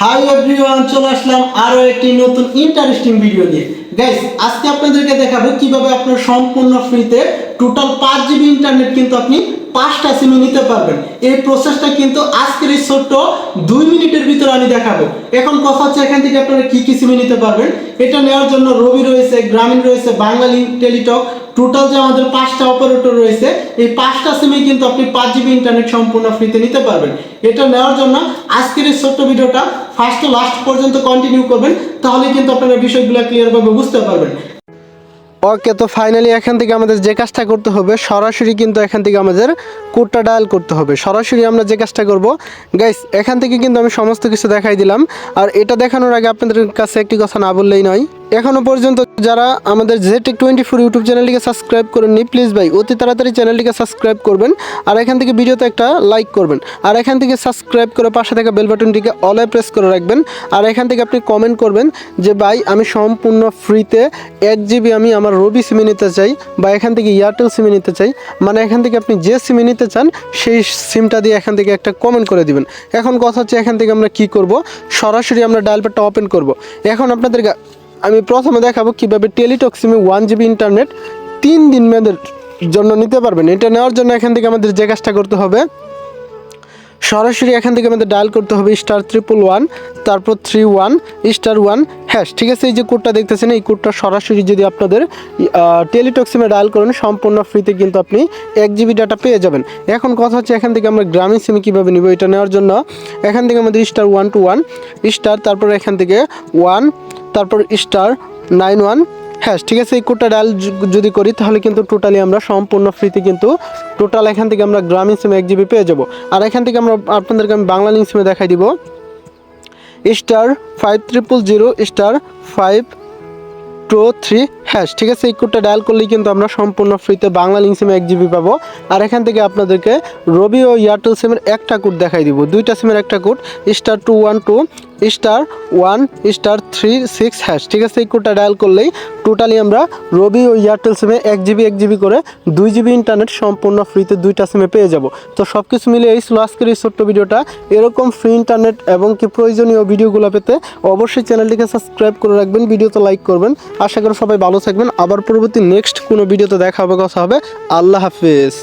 Hi everyone চলে আসলাম আরও একটি নতুন ইন্টারেস্টিং ভিডিও নিয়ে। গাইস আজকে আপনাদেরকে দেখাবো কীভাবে আপনার সম্পূর্ণ ফ্রিতে টোটাল পাঁচ জিবি ইন্টারনেট কিন্তু আপনি পাঁচটা সিমে নিতে পারবেন। এই প্রসেসটা কিন্তু আজকের এই ছোট্ট দুই মিনিটের ভিতরে আমি দেখাবো। এখন কথা হচ্ছে এখান থেকে আপনারা কি কি সিমে নিতে পারবেন। এটা নেওয়ার জন্য রবি রয়েছে গ্রামীণ রয়েছে বাঙালি টেলিটক টোটাল যে আমাদের পাঁচটা অপারেটর রয়েছে, এই পাঁচটা সিমে কিন্তু আপনি পাঁচ জিবি ইন্টারনেট সম্পূর্ণ ফ্রিতে নিতে পারবেন। এটা নেওয়ার জন্য আজকের এই ছোট্ট ভিডিওটা ফার্স্ট লাস্ট পর্যন্ত কন্টিনিউ করবেন, তাহলে কিন্তু আপনারা বিষয়গুলো ক্লিয়ারভাবে বুঝতে পারবেন। ওকে, তো ফাইনালি এখান থেকে আমাদের যে কাজটা করতে হবে, সরাসরি কিন্তু এখান থেকে আমাদের কোডটা ডায়াল করতে হবে। সরাসরি আমরা যে কাজটা করব গাইস এখান থেকে কিন্তু আমি সমস্ত কিছু দেখাই দিলাম। আর এটা দেখানোর আগে আপনাদের কাছে একটি কথা না বললেই নয় এখনও পর্যন্ত যারা আমাদের জেটেক টোয়েন্টি ফোর ইউটিউব চ্যানেলটিকে সাবস্ক্রাইব করেননি প্লিজ ভাই, অতি তাড়াতাড়ি চ্যানেলটিকে সাবস্ক্রাইব করবেন আর এখান থেকে ভিডিওতে একটা লাইক করবেন। আর এখান থেকে সাবস্ক্রাইব করে পাশে থাকা বেল বাটনটিকে অলে প্রেস করে রাখবেন। আর এখান থেকে আপনি কমেন্ট করবেন যে, ভাই, আমি সম্পূর্ণ ফ্রিতে এক জিবি আমি আমার রবি সিমে নিতে চাই বা এখান থেকে এয়ারটেল সিমে নিতে চাই। মানে এখান থেকে আপনি যে সিমে নিতে চান, সেই সিমটা দিয়ে এখান থেকে একটা কমেন্ট করে দিবেন। এখন কথা হচ্ছে এখান থেকে আমরা কি করব? সরাসরি আমরা ডায়াল প্যাডটা ওপেন করব। এখন আপনাদের আমি প্রথমে দেখাবো কীভাবে টেলিটক সিমে ওয়ান জিবি ইন্টারনেট তিন দিন মেয়াদের জন্য নিতে পারবেন। এটা নেওয়ার জন্য এখান থেকে আমাদের যে কাজটা করতে হবে, সরাসরি এখান থেকে আমাদের ডায়াল করতে হবে স্টার ট্রিপল ওয়ান তারপর three one star one hash ঠিক আছে? এই যে কোডটা দেখতেছেন, এই কোডটা সরাসরি যদি আপনাদের টেলিটক সিমে ডায়াল করেন, সম্পূর্ণ ফ্রিতে কিন্তু আপনি এক জিবি ডাটা পেয়ে যাবেন। এখন কথা হচ্ছে এখান থেকে আমরা গ্রামীণ সিমে কীভাবে নিব, এটা নেওয়ার জন্য। এখান থেকে আমাদের star one two one star তারপর এখান থেকে ওয়ান তারপর স্টার নাইন ওয়ান হ্যাঁ ঠিক আছে? এই কোডটা ডায়াল যদি করি, তাহলে কিন্তু টোটালি আমরা সম্পূর্ণ ফ্রিতে কিন্তু টোটাল এখান থেকে আমরা গ্রামীণ সিমে এক জিবি পেয়ে যাব। আর এখান থেকে আমরা আপনাদেরকে আমি বাংলা লিঙ্ক সিমে দেখাই দিব। Star five triple zero star five two three hash ঠিক আছে? এই কোডটা ডায়াল করলেই কিন্তু আমরা সম্পূর্ণ ফ্রিতে বাংলা লিঙ্ক সিমে এক জিবি পাবো। আর এখান থেকে আপনাদেরকে রবি ও এয়ারটেল সিমের একটা কোড দেখাই দিব। দুইটা সিমের একটা code star two one two star one star three six hash ঠিক আছে? এই কোডটা ডায়াল করলেই টোটালি আমরা রবি ও এয়ারটেল সিমে এক জিবি এক জিবি করে দুই জিবি ইন্টারনেট সম্পূর্ণ ফ্রিতে দুইটা সিমে পেয়ে যাব। তো সব কিছু মিলে এই ছিল আজকের এই ছোট্ট ভিডিওটা। এরকম ফ্রি ইন্টারনেট এবং কি প্রয়োজনীয় ভিডিওগুলো পেতে অবশ্যই চ্যানেলটিকে সাবস্ক্রাইব করে রাখবেন, ভিডিওতে লাইক করবেন। আশা করি সবাই ভালো থাকবেন। আবার পরবর্তী নেক্সট কোনো ভিডিওতে দেখা হবে, কথা হবে। আল্লাহ হাফিজ।